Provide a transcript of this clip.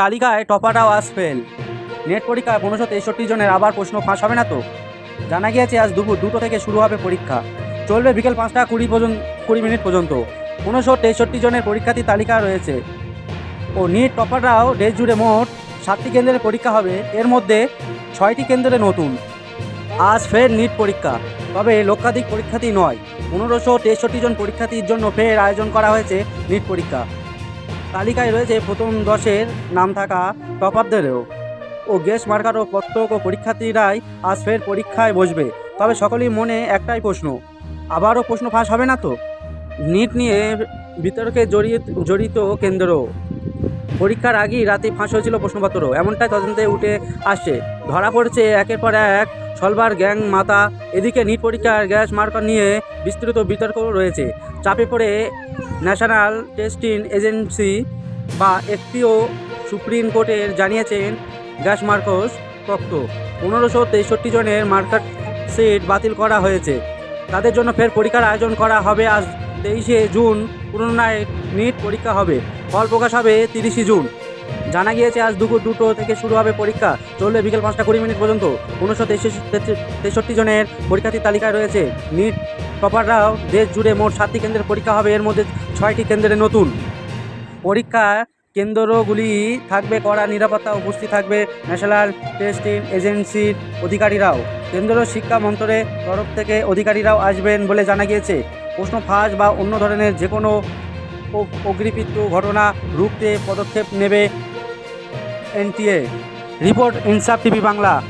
তালিকায় টপাররাও আজ fail net পরীক্ষায় পনেরোশো তেষট্টি জনের আবার প্রশ্ন ফাঁস হবে না তো? জানা গিয়েছে, আজ দুপুর দুটো থেকে শুরু হবে পরীক্ষা। চলবে বিকেল পাঁচটা কুড়ি পর্যন্ত, কুড়ি মিনিট পর্যন্ত। পনেরোশো তেষট্টি জনের পরীক্ষার্থী তালিকা রয়েছে। ও নিট টপাররাও দেশ জুড়ে মোট সাতটি কেন্দ্রের পরীক্ষা হবে। এর মধ্যে ছয়টি কেন্দ্রে নতুন। আজ ফের নিট পরীক্ষা। তবে লক্ষাধিক পরীক্ষার্থী নয়। পনেরোশো তেষট্টি জন পরীক্ষার্থীর জন্য ফের আয়োজন করা হয়েছে নিট পরীক্ষা। তালিকায় রয়েছে প্রথম দশের নাম থাকা টপারদেরও ও গেস মার্কার ও প্রত্যক ও পরীক্ষার্থীরাই আজ ফের পরীক্ষায় বসবে। তবে সকলেই মনে একটাই প্রশ্ন, আবারও প্রশ্ন ফাঁস হবে না তো? নিট নিয়ে বিতর্কে জড়িয়ে জড়িত কেন্দ্র। পরীক্ষার আগেই রাতে ফাঁস হয়েছিল প্রশ্নপত্র এমনটাই তদন্তে উঠে আসছে। ধরা পড়েছে একের পর এক সলবার গ্যাং মাতা। এদিকে নিট পরীক্ষার গ্যাস মার্কার নিয়ে বিস্তৃত বিতর্ক রয়েছে। চাপে পড়ে ন্যাশনাল টেস্টিং এজেন্সি বা একটিও সুপ্রিম কোর্টের জানিয়েছেন গ্যাস মার্কস তত্ত্ব পনেরোশো তেষট্টি জনের মার্কার সিট বাতিল করা হয়েছে। তাদের জন্য ফের পরীক্ষার আয়োজন করা হবে আজ তেইশে জুন পুনরায় নিট পরীক্ষা হবে। ফল প্রকাশ হবে তিরিশে জুন। জানা গিয়েছে, আজ দুপুর দুটো থেকে শুরু হবে পরীক্ষা। চলবে বিকেল পাঁচটা কুড়ি মিনিট পর্যন্ত। পনেরোশো তেষট্টি জনের পরীক্ষার্থীর তালিকায় রয়েছে নিট টপাররাও। দেশ জুড়ে মোট সাতটি কেন্দ্রের পরীক্ষা হবে। এর মধ্যে ছয়টি কেন্দ্রে নতুন। পরীক্ষা কেন্দ্রগুলি থাকবে, কড়া নিরাপত্তা উপস্থিত থাকবে, ন্যাশনাল টেস্টিং এজেন্সির অধিকারীরাও। কেন্দ্র শিক্ষা মন্ত্রের তরফ থেকে অধিকারীরাও আসবেন বলে জানা গিয়েছে। প্রশ্ন ফাঁস বা অন্য ধরনের যে কোনো অ- ঘটনা রুখতে পদক্ষেপ নেবে NTA. Report Insaf TV Bangla.